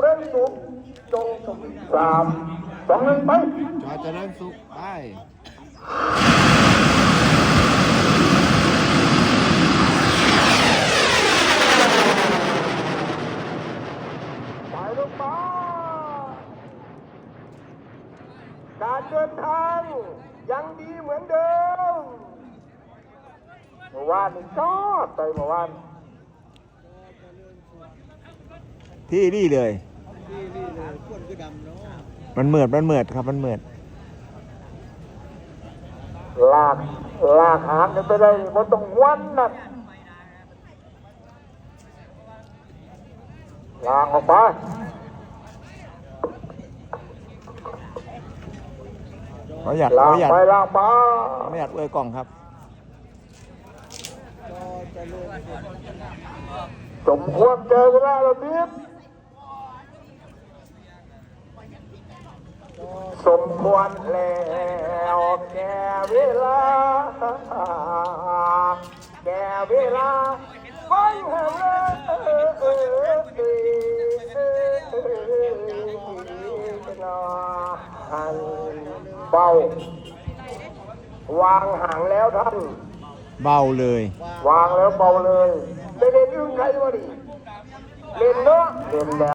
เร่งสุขจงสมสามสองหนึ่งไปจอยเจริญสุขไปไปลูกมาการเดินทางยังดีเหมือนเดิมเมื่อวานนี่ชอบไปเมื่อวานที่นี่เลย มันเหมือดมันเหมือดครับ มันเหมือดลากลากหางกันไปเลยมันต้องวันนั่นลากออกไปเขาอยากลาเขากอยากไปลากมาไม่อยากเอ้ยกล่องครับสมควรเจอกันแล้วนิด สมควรแล้วแก่เวลา แก่เวลาไว้แห่งหันเบาวางห่างแล้วท่าน เบาเลย วางแล้วเบาเลย ไม่ได้ดึงใครวะดิเล่นเนาะเล่นแล้ว